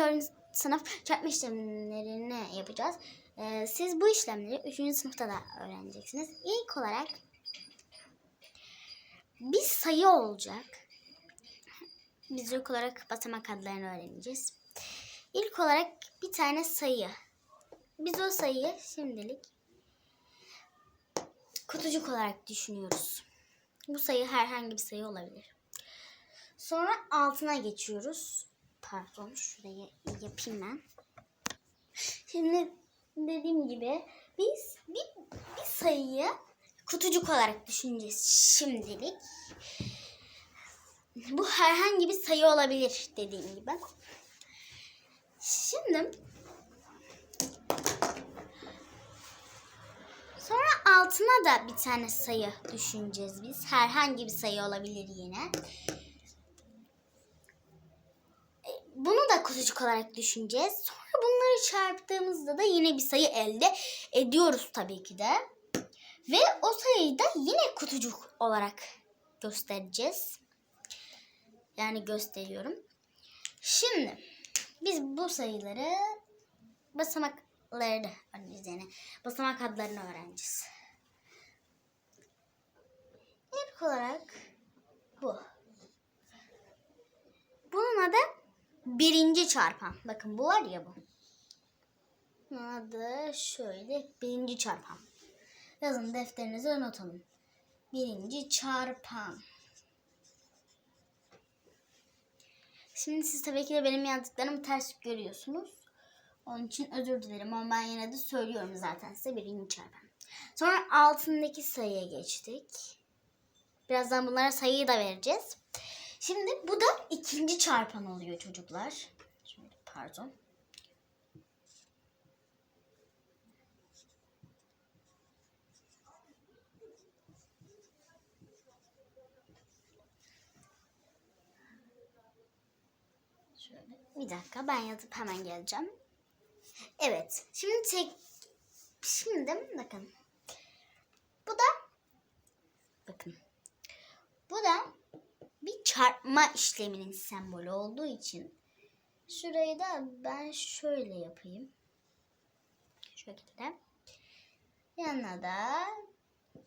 4. sınıf çarpma işlemlerini yapacağız. Ee, siz bu işlemleri 3. sınıfta da öğreneceksiniz. İlk olarak bir sayı olacak. Biz ilk olarak basamak adlarını öğreneceğiz. İlk olarak bir tane sayı. Biz o sayıyı şimdilik kutucuk olarak düşünüyoruz. Bu sayı herhangi bir sayı olabilir. Sonra altına geçiyoruz. Pardon şurayı yapayım ben. Şimdi dediğim gibi biz bir, bir sayıyı kutucuk olarak düşüneceğiz şimdilik. Bu herhangi bir sayı olabilir dediğim gibi. Şimdi sonra altına da bir tane sayı düşüneceğiz biz. Herhangi bir sayı olabilir yine. E, Kutucuk olarak düşüneceğiz. Sonra bunları çarptığımızda da yine bir sayı elde ediyoruz tabii ki de. Ve o sayıyı da yine kutucuk olarak göstereceğiz. Yani gösteriyorum. Şimdi biz bu sayıları basamakları üzerine basamak adlarını öğreneceğiz. İlk olarak bu. Bunun adı birinci çarpan. Bakın bu var ya bu. Adı şöyle birinci çarpan. Yazın defterinize not alın. Birinci çarpan. Şimdi siz tabii ki de benim yazdıklarımı ters görüyorsunuz. Onun için özür dilerim ama ben yine de söylüyorum zaten size birinci çarpan. Sonra altındaki sayıya geçtik. Birazdan bunlara sayıyı da vereceğiz. Şimdi bu da ikinci çarpan oluyor çocuklar. Şimdi pardon. Bir dakika ben yazıp hemen geleceğim. Evet. Şimdi tek şimdi bakın. Bu da bakın. Bu da çarpma işleminin sembolü olduğu için şurayı da ben şöyle yapayım. Şu şekilde. Yanına da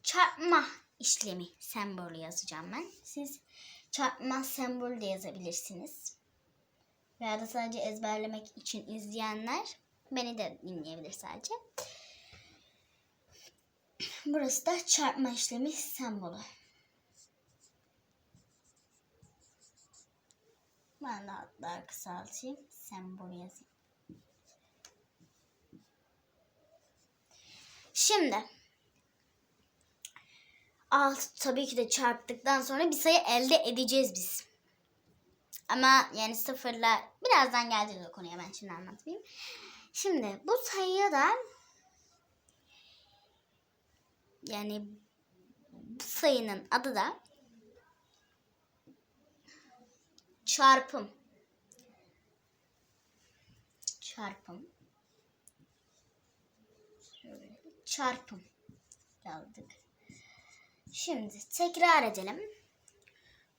çarpma işlemi sembolü yazacağım ben. Siz çarpma sembolü de yazabilirsiniz. Veya da sadece ezberlemek için izleyenler beni de dinleyebilir sadece. Burası da çarpma işlemi sembolü. Ben de hatta kısaltayım. Sembol yazayım. Şimdi alt tabii ki de çarptıktan sonra bir sayı elde edeceğiz biz. Ama yani sıfırla birazdan geleceğiz o konuya ben şimdi anlatmayayım. Şimdi bu sayıya da yani bu sayının adı da çarpım. Çarpım. Çarpım yazdık. Şimdi tekrar edelim.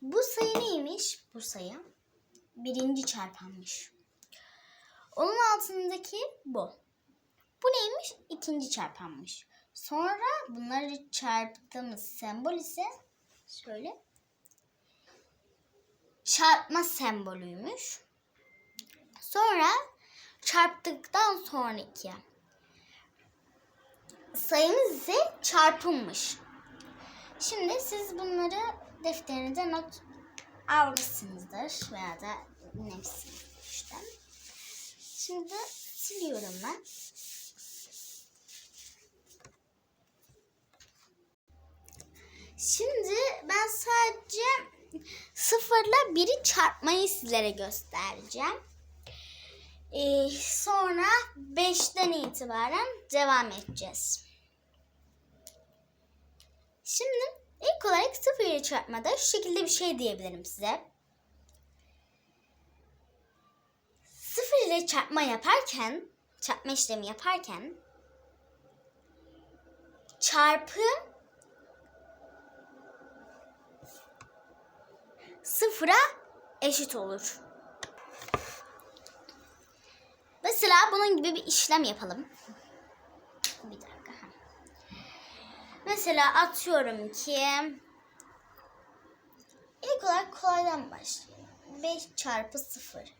Bu sayı neymiş? Bu sayı birinci çarpanmış. Onun altındaki bu. Bu neymiş? İkinci çarpanmış. Sonra bunları çarptığımız sembol ise şöyle çarpma sembolüymüş. Sonra çarptıktan sonraki sayımız ise çarpımmış. Şimdi siz bunları defterinize not almışsınızdır veya da nefsiniz işte. Şimdi siliyorum ben. Şimdi ben sadece sıfırla biri çarpmayı sizlere göstereceğim. Ee, sonra 5'ten itibaren devam edeceğiz. Şimdi ilk olarak sıfır ile çarpmada şu şekilde bir şey diyebilirim size. Sıfır ile çarpma yaparken, çarpma işlemi yaparken çarpı sıfıra eşit olur. Mesela bunun gibi bir işlem yapalım. Bir dakika. Mesela atıyorum ki ilk olarak kolaydan başlayalım. 5 çarpı 0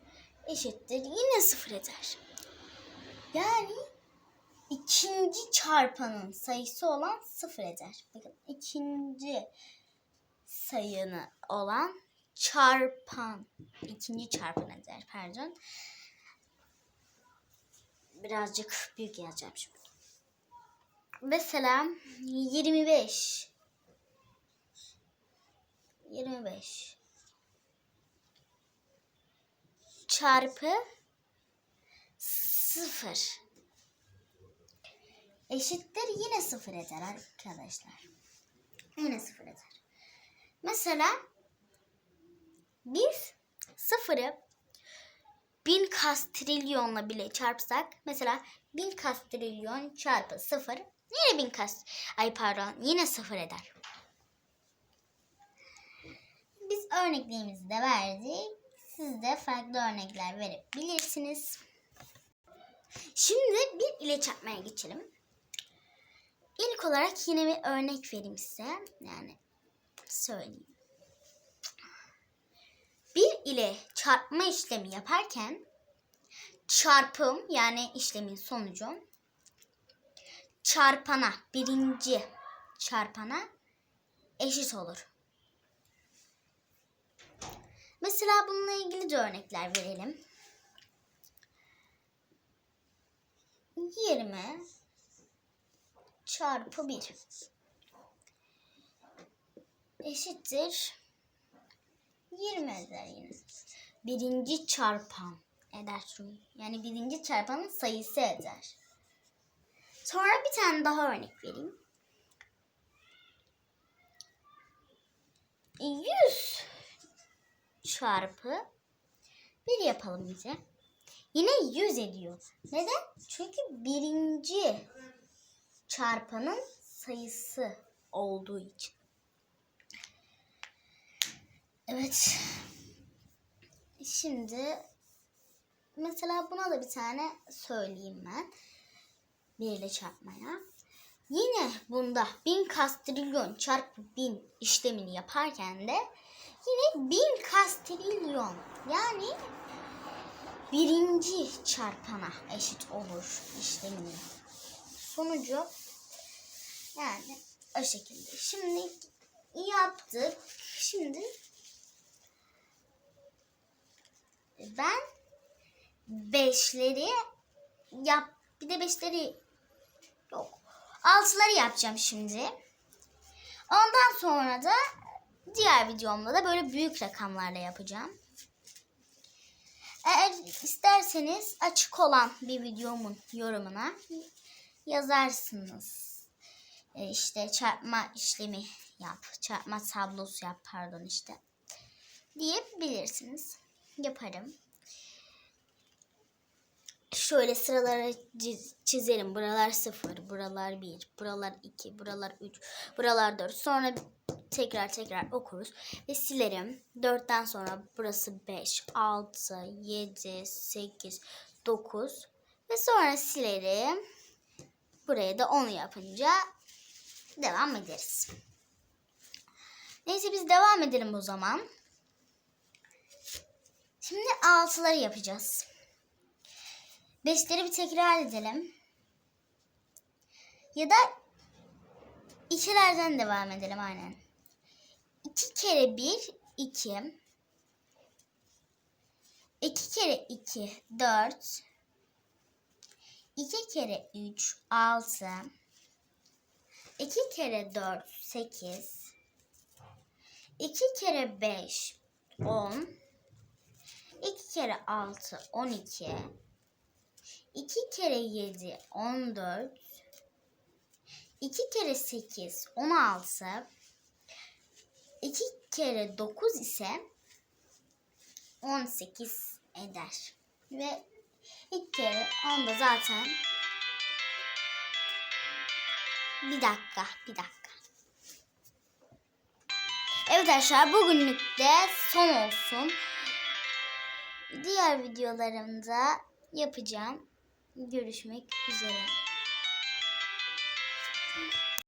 eşittir. Yine 0 eder. Yani ikinci çarpanın sayısı olan 0 eder. Bakın ikinci sayını olan çarpan. ikinci çarpan eder pardon. Birazcık büyük yazacağım şimdi. Mesela 25. 25 çarpı 0 eşittir yine 0 eder arkadaşlar. Yine 0 eder. Mesela biz sıfırı bin kastrilyonla bile çarpsak mesela bin kastrilyon çarpı sıfır yine bin kast ay pardon yine sıfır eder. Biz örneklerimizi de verdik. Siz de farklı örnekler verebilirsiniz. Şimdi bir ile çarpmaya geçelim. İlk olarak yine bir örnek vereyim size. Yani söyleyeyim. Bir ile çarpma işlemi yaparken çarpım yani işlemin sonucu çarpana birinci çarpana eşit olur. Mesela bununla ilgili de örnekler verelim. 20 çarpı 1 eşittir 20 eder yine. Birinci çarpan eder çünkü. Yani birinci çarpanın sayısı eder. Sonra bir tane daha örnek vereyim. 100 çarpı 1 yapalım bize. Yine 100 ediyor. Neden? Çünkü birinci çarpanın sayısı olduğu için. Evet. Şimdi mesela buna da bir tane söyleyeyim ben. Bir ile çarpmaya. Yine bunda bin kastrilyon çarpı bin işlemini yaparken de yine bin kastrilyon yani birinci çarpana eşit olur işleminin sonucu yani o şekilde. Şimdi yaptık. Şimdi ben beşleri yap bir de beşleri yok. Altıları yapacağım şimdi. Ondan sonra da diğer videomda da böyle büyük rakamlarla yapacağım. Eğer isterseniz açık olan bir videomun yorumuna yazarsınız. E, işte çarpma işlemi yap, çarpma tablosu yap pardon işte diyebilirsiniz. Yaparım. Şöyle sıralara çiz- çizerim. Buralar 0, buralar 1, buralar 2, buralar 3, buralar 4. Sonra tekrar tekrar okuruz ve silerim. 4'ten sonra burası 5, 6, 7, 8, 9 ve sonra silerim. Buraya da 10 yapınca devam ederiz. Neyse biz devam edelim o zaman. Şimdi altıları yapacağız. Beşleri bir tekrar edelim. Ya da ikilerden devam edelim aynen. İki kere bir, iki. İki kere iki, dört. İki kere üç, altı. İki kere dört, sekiz. İki kere beş, on. Kere altı, on iki. 2 kere 7 14 2 kere 8 16 2 kere 9 ise 18 eder. Ve 2 kere 10 da zaten bir dakika, bir dakika. Evet arkadaşlar bugünlük de son olsun. Diğer videolarımda yapacağım. Görüşmek üzere.